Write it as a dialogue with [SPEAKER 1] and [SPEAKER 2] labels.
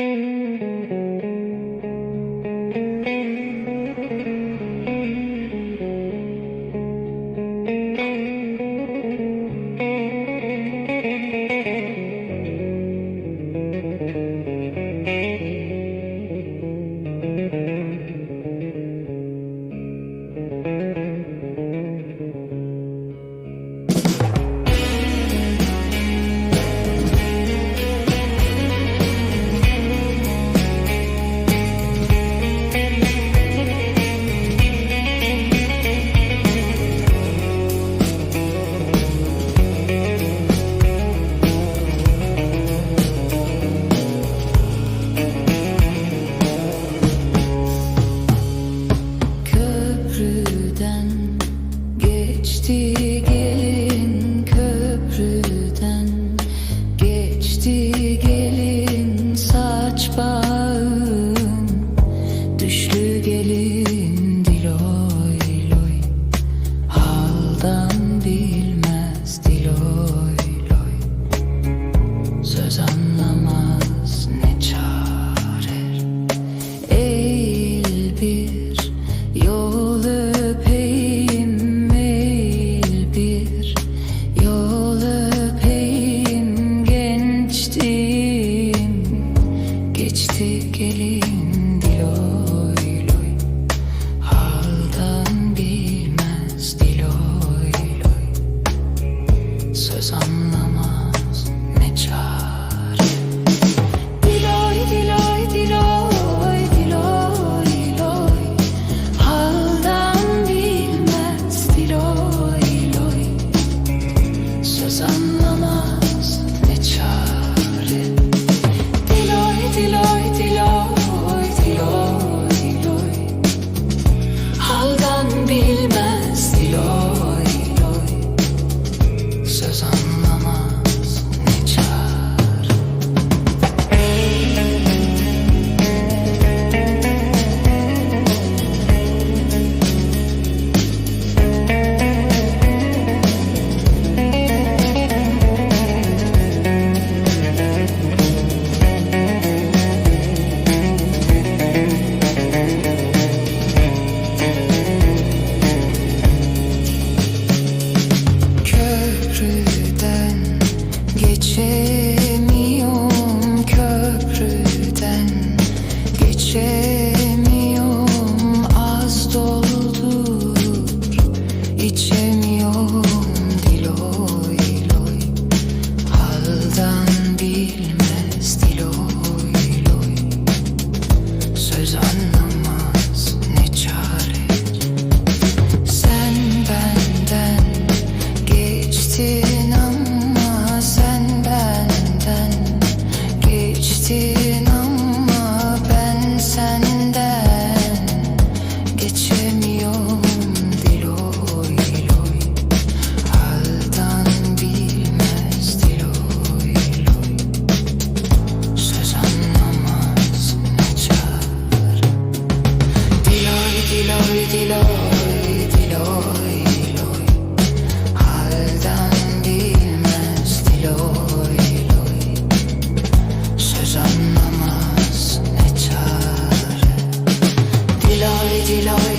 [SPEAKER 1] Mm-hmm. gelin diloy loy Haldan bilmez diloy loy Söz anlamaz ne çare. Eğil bir bir yol öpeyim. Gençtim geçti gelin diloy. Söz anlam dönüyor. Dis-leur